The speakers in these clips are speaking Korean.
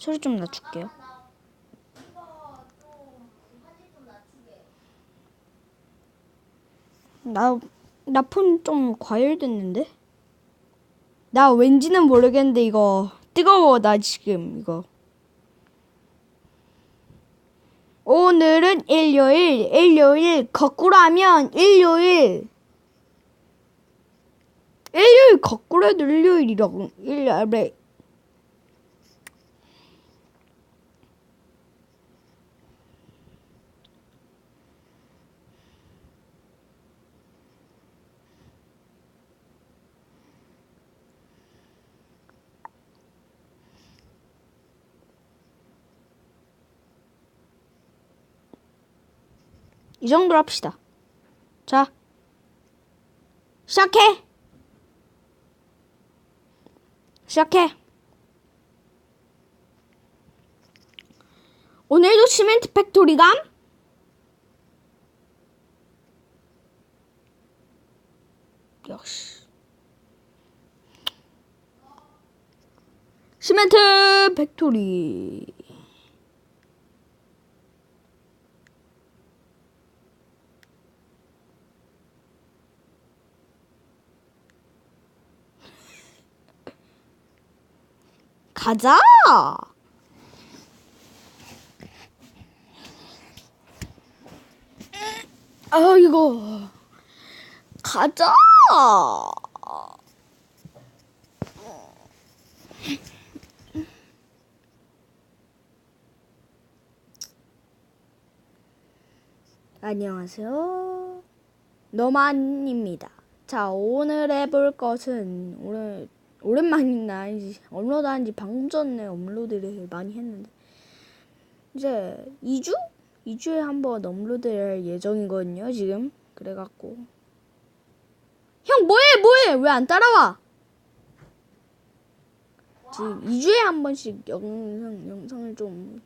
소리 좀 낮출게요. 나, 나 폰 좀 과열됐는데? 나 왠지는 모르겠는데, 이거. 뜨거워, 나 지금, 이거. 오늘은 일요일, 일요일, 거꾸로 하면 일요일. 일요일 거꾸로 해도 일요일이라고. 일요일에. 이 정도로 합시다. 자, 시작해! 시작해! 오늘도 시멘트 팩토리 감? 역시. 시멘트 팩토리. 가자! 아, 이거. 가자! 안녕하세요. 너만입니다. 자, 오늘 해볼 것은 오늘 오랜만이나 아니지. 업로드 한 지 방금 전에 업로드를 많이 했는데. 이제 2주? 2주에 한 번 업로드할 예정이거든요 지금. 그래갖고. 형 뭐해 뭐해? 왜 안 따라와? 지금 2주에 한 번씩 영상, 영상을 좀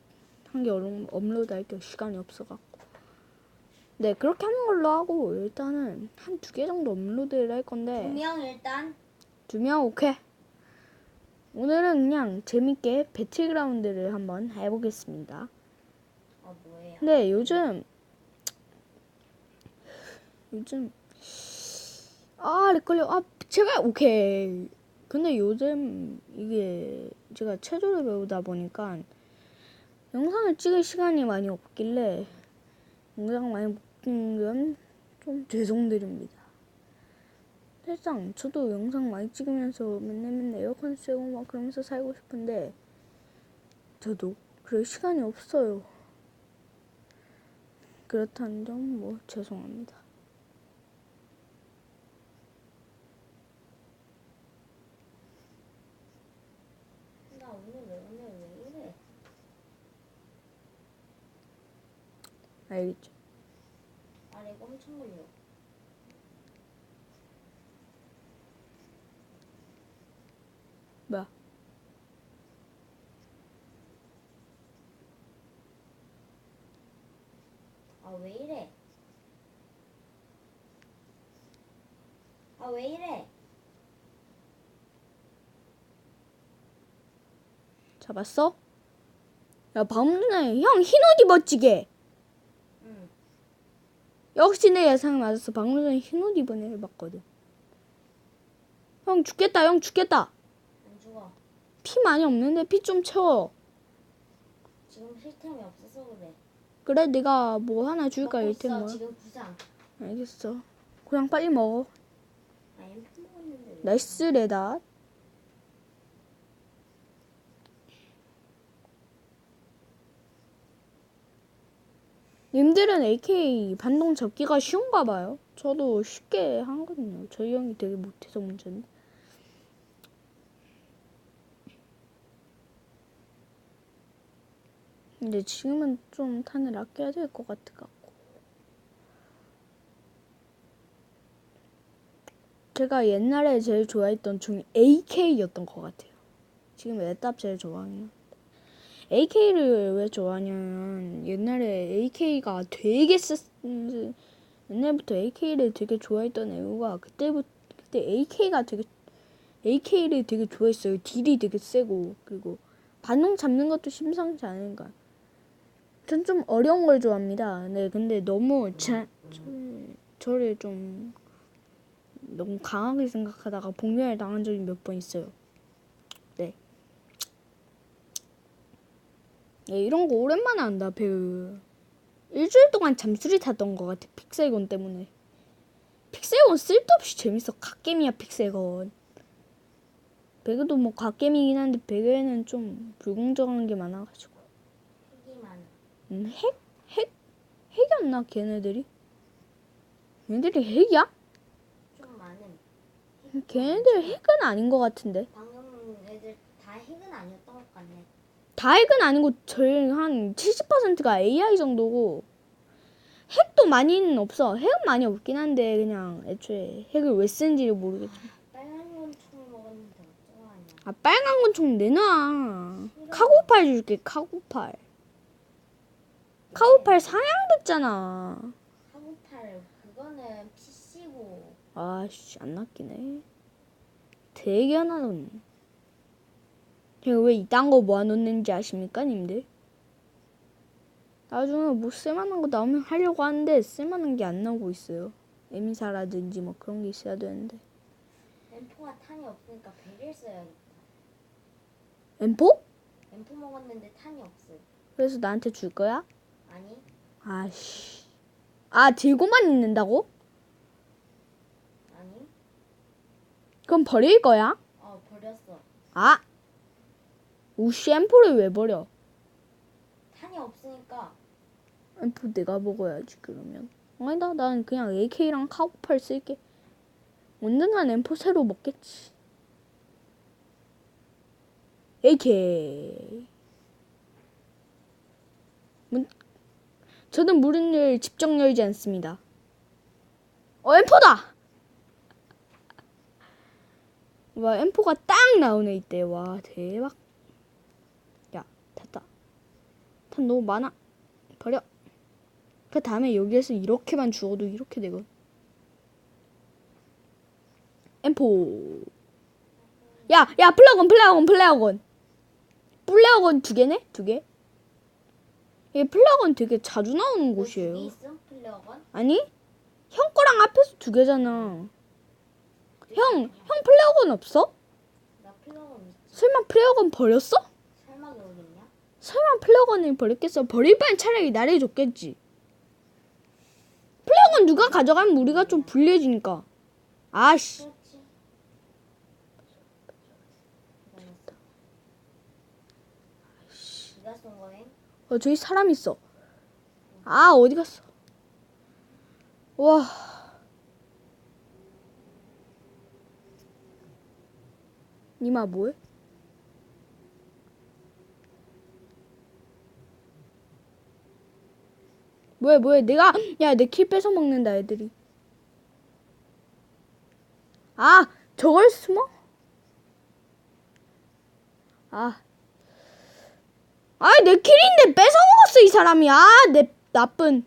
한 개 업로드 할 게 시간이 없어갖고. 네 그렇게 하는 걸로 하고 일단은 한 두 개 정도 업로드를 할 건데. 분명 일단. 두 명? 오케이. 오늘은 그냥 재밌게 배틀그라운드를 한번 해보겠습니다. 어 뭐예요? 근데 요즘 요즘 아 렉걸려 아 제발 오케이. 근데 요즘 이게 제가 체조를 배우다 보니까 영상을 찍을 시간이 많이 없길래 영상 많이 못 찍는 건 좀 죄송드립니다. 일단 저도 영상 많이 찍으면서 맨날 맨날 에어컨 쐬고 막 그러면서 살고 싶은데 저도 그럴 시간이 없어요. 그렇다는 점 뭐 죄송합니다. 나 오늘 왜 오늘 왜 이래? 알겠죠? 아 내가 엄청 걸려. 뭐야? 아 왜 이래? 아 왜 이래? 잡았어? 야 전에 형흰옷 입었지게. 응. 역시 내 예상이 맞았어. 방금 전에 흰옷 입은 애를 봤거든. 형 죽겠다. 형 죽겠다. 안 죽어. 피 많이 없는데 피 좀 채워. 지금 실템이 없어서 그래. 그래 내가 뭐 하나 줄까 먹고 있어, 뭐. 지금 부상. 알겠어. 그냥 빨리 먹어. 나이스 레다. 님들은 AK 반동 잡기가 쉬운가 봐요. 저도 쉽게 하거든요. 저희 형이 되게 못해서 문제인데. 근데 지금은 좀 탄을 아껴야 될 것 같아 갖고. 제가 옛날에 제일 좋아했던 중에 AK였던 것 같아요. 지금 애답 제일 좋아하는. AK를 왜 좋아하냐면 옛날에 AK가 되게 쓰 옛날부터 AK를 되게 좋아했던 이유가 그때부터 그때 AK가 되게 AK를 되게 좋아했어요. 딜이 되게 세고 그리고 반응 잡는 것도 심상치 않으니까. 전 좀 어려운 걸 좋아합니다. 네, 근데 너무 자, 좀, 저를 좀 너무 강하게 생각하다가 봉멸 당한 적이 몇 번 있어요. 네. 네, 이런 거 오랜만에 한다, 배우. 일주일 동안 잠수리 탔던 것 같아, 픽셀건 때문에. 픽셀건 쓸데없이 재밌어, 갓겜이야, 픽셀건. 배그도 뭐 갓겜이긴 한데, 배그에는 좀 불공정한 게 많아가지고. 핵이 많아. 음, 핵? 핵? 핵이었나, 걔네들이? 걔네들이 핵이야? 걔네들 핵은 아닌 것 같은데. 방금 애들 다 핵은 아니었던 것 같네. 다 핵은 아니고 저희 한 70%가 AI 정도고 핵도 많이는 없어. 핵은 많이 없긴 한데 그냥 애초에 핵을 왜 쓰는지를 모르겠지만 빨간 건총 먹었는데 어쩌하냐. 아 빨간 건총 내놔. 카고팔 줄게 카고팔. 카고팔 상향됐잖아. 하구팔 그거는 PC고. 아씨 안 낚이네. 되게 하나는. 제가 왜 이딴 거 모아놓는지 아십니까 님들? 나중에 뭐 쓸만한 거 나오면 하려고 하는데 쓸만한 게 안 나오고 있어요. 에미사라든지 뭐 그런 게 있어야 되는데. M4가 탄이 없으니까 베리를 써야겠다. M4? M4 먹었는데 탄이 없어. 그래서 나한테 줄 거야? 아니? 아씨. 아 들고만 있는다고? 아니? 그럼 버릴 거야? 어 버렸어. 아. 우씨 M4를 왜 버려? 탄이 없으니까 M4 내가 먹어야지 그러면. 아니다 난 그냥 AK랑 카고팔 쓸게. 언젠간 M4 새로 먹겠지. AK. 문, 저는 문을 직접 열지 않습니다. 어 M4다. 와 M4가 딱 나오네 이때 와 대박. 야 탔다. 탄 너무 많아. 버려. 그 다음에 여기에서 이렇게만 주워도 이렇게 되거든. M4. 야, 야, 플래곤, 플래곤, 플래곤. 플래곤 두 개네? 두 개? 이 플래곤 되게 자주 나오는 너두개 곳이에요. 아니? 형 거랑 앞에서 두 개잖아. 형, 형 플래곤 없어? 나 플레어건 있지. 설마 플래곤 버렸어? 설마 있냐? 설마 플래곤을 버렸겠어? 버릴 바엔 차라리 나를 줬겠지. 플래곤 누가 가져가면 우리가 좀 불리해지니까. 아씨. 그렇지. 네가 쏜 거네? 어, 저기 사람 있어. 아, 어디 갔어? 와. 니마 뭐해? 뭐해, 뭐해. 내가, 야, 내 킬 뺏어 먹는다, 애들이. 아, 저걸 숨어? 아. 아이, 내 킬인데 뺏어 먹었어, 이 사람이. 아, 내 나쁜.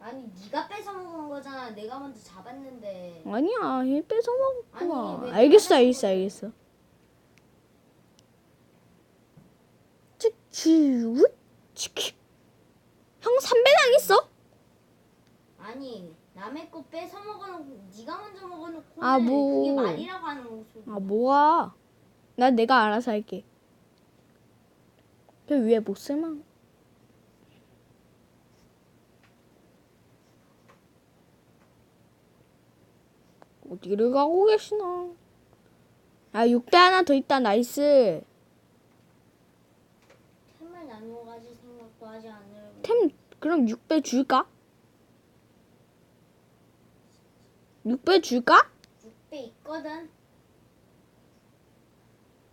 아니 네가 뺏어 먹은 거잖아. 내가 먼저 잡았는데. 아니야, 얘 뺏어 아니, 먹었구만. 왜 알겠어, 알겠어? 알겠어. 찌찌, 우, 치키. 형 3배 당했어? 아니 남의 거 뺏어 먹어놓고 네가 먼저 먹어놓고 아, 뭐. 그게 말이라고 하는 소리. 아, 뭐야. 난 내가 알아서 할게. 그 위에 못 쓸만. 어디를 가고 계시나? 아, 6대 하나 더 있다, 나이스. 템을 나누어 가질 생각도 하지 않으려고. 템, 그럼 6배 줄까? 6배 줄까? 6배 있거든.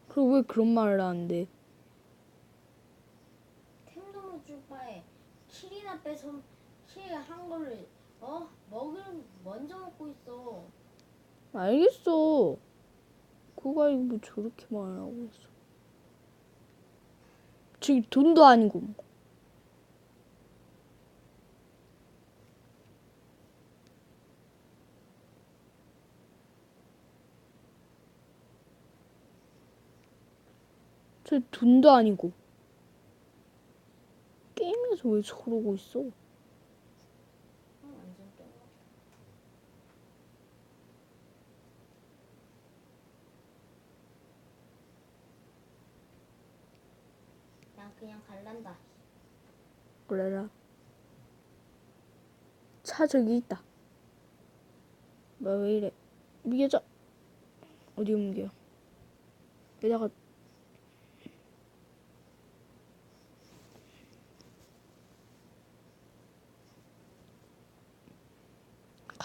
그럼 왜 그런 말을 하는데? 템도 못줄 바에 킬이나 뺏어 킬한 거를 어 먹을 먼저 먹고 있어. 알겠어. 그거 아니고 뭐 저렇게 말하고 있어. 저기 돈도 아니고. 저 돈도 아니고. 게임에서 왜 저러고 있어? 난 그냥 갈란다. 그래라. 차 저기 있다. 뭐왜 이래? 옮겨져. 어디 옮겨? 여자가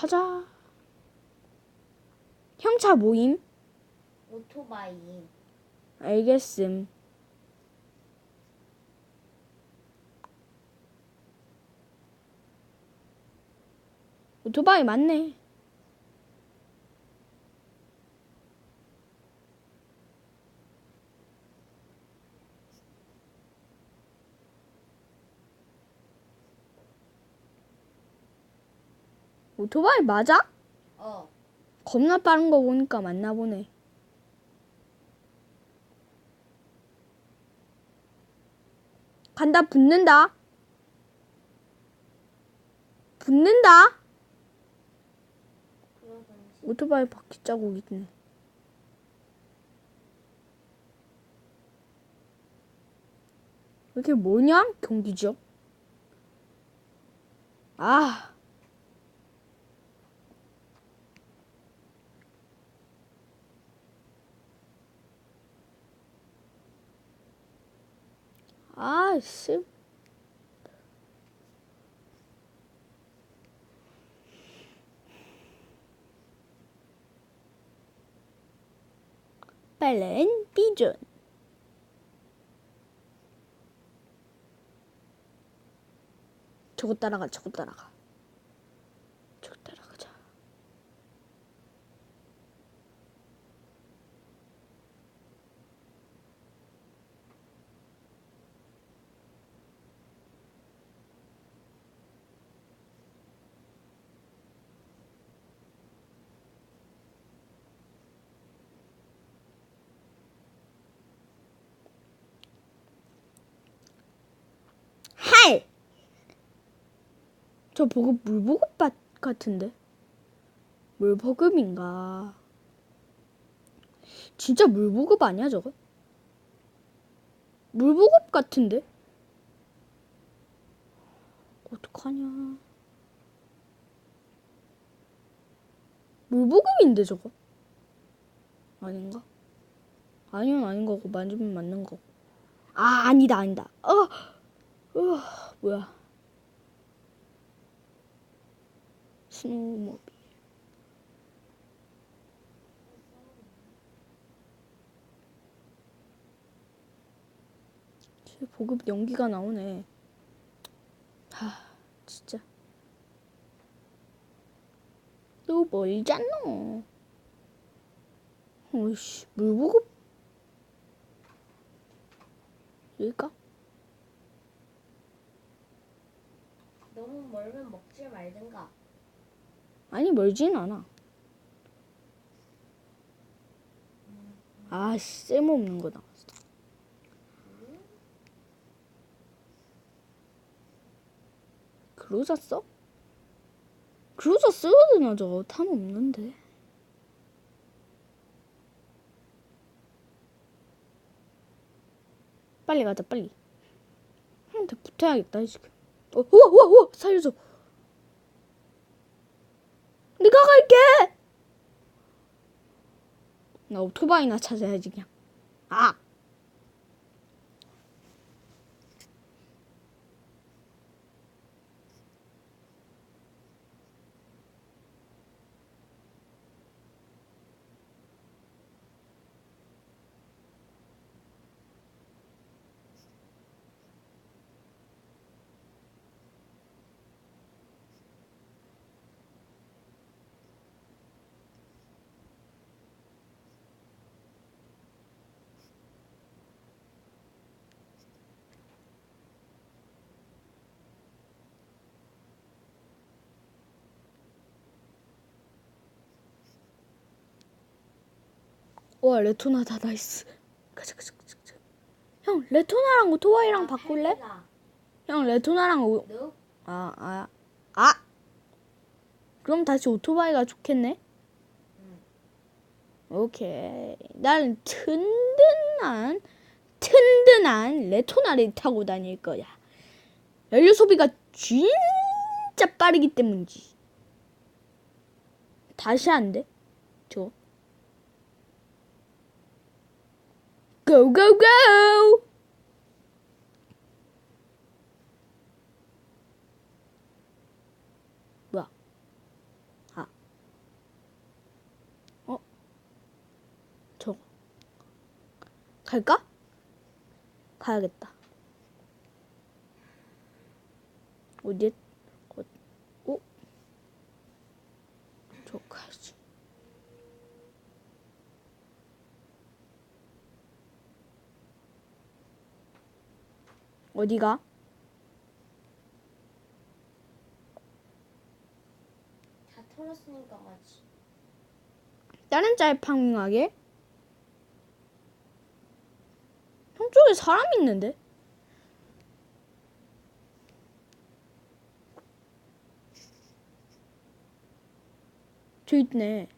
가자. 형차 모임? 오토바이. 알겠음. 오토바이 맞네. 오토바이 맞아? 어. 겁나 빠른 거 보니까 맞나 보네. 간다 붙는다. 붙는다. 오토바이 바퀴 자국 있네. 이게 뭐냐? 경기죠? 아. 아, 씨. 빨른 비전. 저거 따라가, 저거 따라가. 저거 따라가자. 할! 저 보급 물보급 밭 같은데? 물보급인가? 진짜 물보급 아니야 저거? 물보급 같은데? 어떡하냐? 물보급인데 저거? 아닌가? 아니면 아닌 거고 만지면 맞는 거고. 아 아니다 아니다. 어, 어 뭐야? 스노우모빌. 쟤 보급 연기가 나오네. 하, 진짜. 너 멀잖아. 어이씨, 물보급. 여기까? 너무 멀면 먹지 말든가. 아니 멀진 않아. 아 쓸모없는 거 나왔어. 그로자 써? 그로자 써야 되나 저거 탐 없는데. 빨리 가자 빨리. 한테 붙어야겠다 지금. 어, 우와 우와 우와 살려줘. 내가 갈게. 나 오토바이나 찾아야지 그냥. 아. 와 레토나다 나이스. 가자 가자 가자 가자. 형 레토나랑 오토바이랑 아, 바꿀래? 형 레토나랑 오, 너? 아, 아, 아. 그럼 다시 오토바이가 좋겠네. 오케이. 난 튼튼한, 튼튼한 레토나를 타고 다닐 거야. 연료 소비가 진짜 빠르기 때문이지. 다시 안 돼? 저. 고, 고, 고! 뭐야? 아. 어? 저거. 갈까? 가야겠다. 어디? 어? 어? 저 가야지. 어디가? 다 털었으니까 가지. 다른 짤 파밍하게? 형 쪽에 사람 있는데? 저 있네.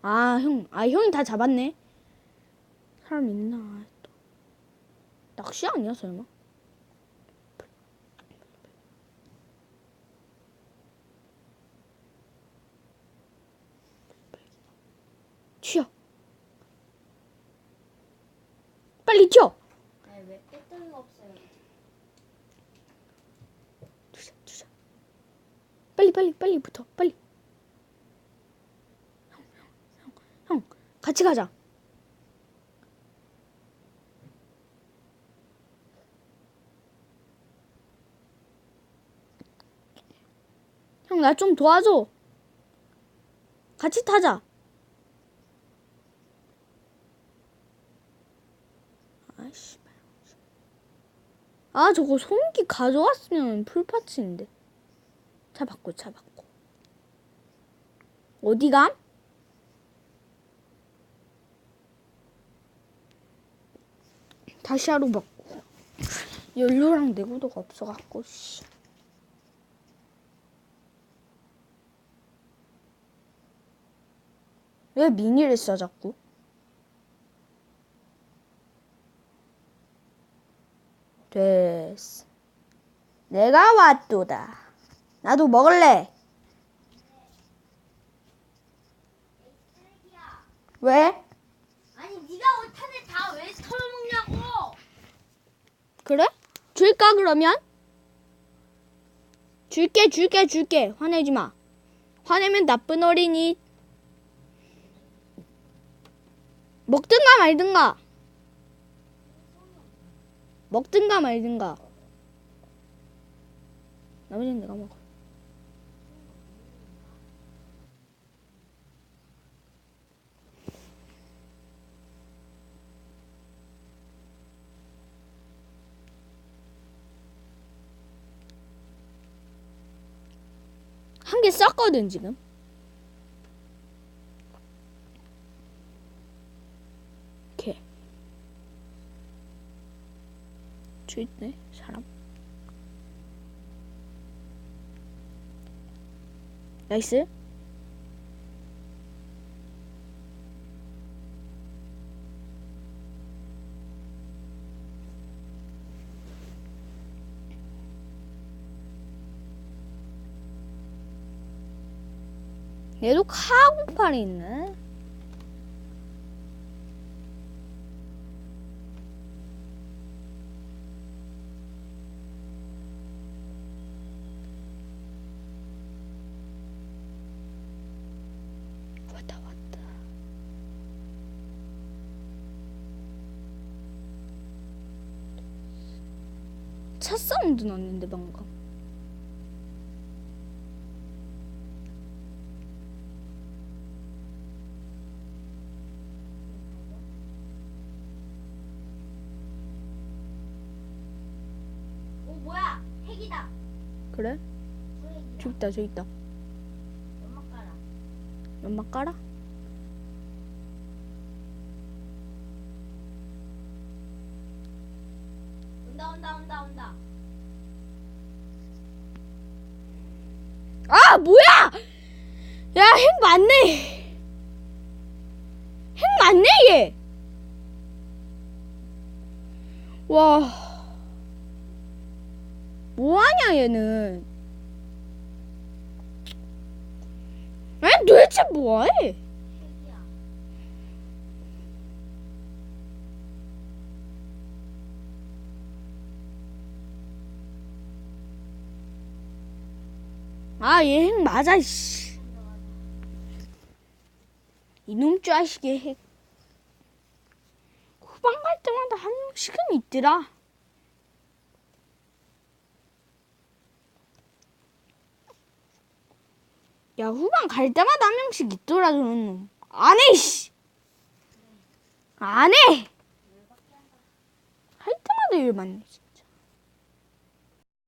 아, 형. 아, 형이 다 잡았네. 사람 있나, 또. 낚시 아니야, 설마? 튀어. 빨리 튀어. 아니 왜 배터리가 없어요? 투자, 투자. 빨리, 빨리, 빨리 붙어. 빨리. 형, 형, 형, 형. 같이 가자. 형, 나 좀 도와줘. 같이 타자. 아, 저거 소음기 가져왔으면 풀파츠인데. 차 바꿔, 차 바꿔. 어디 감? 다시 하루 바꿔. 연료랑 내구도가 없어갖고, 씨. 왜 미니를 써, 자꾸? 됐어. 내가 왔도다. 나도 먹을래. 왜? 아니 네가 못하는 다왜 털어먹냐고? 그래? 줄까 그러면? 줄게 줄게 줄게 화내지 마. 화내면 나쁜 어린이. 먹든가 말든가. 먹든가 말든가. 나머지는 내가 먹어. 한 개 썼거든 지금. 이렇게. 저 있네 사람. 나이스. 얘도 카고팔이 있네. 차 사운드 났는데 방금. 오 뭐야? 핵이다. 그래? 저기 있다 저기 있다. 연막 깔아. 연막 깔아? 온다 온다 온다 온다. 아 뭐야? 야 핵 맞네. 핵 맞네 얘. 와. 뭐하냐 얘는. 아니 도대체 뭐 해? 아 얘 핵 맞아 씨. 이놈 자식의 핵. 후방 갈 때마다 한 명씩은 있더라. 야 후방 갈 때마다 한 명씩 있더라 저런 놈. 안 해, 씨. 안 해. 할 때마다 일 맞네. 씨.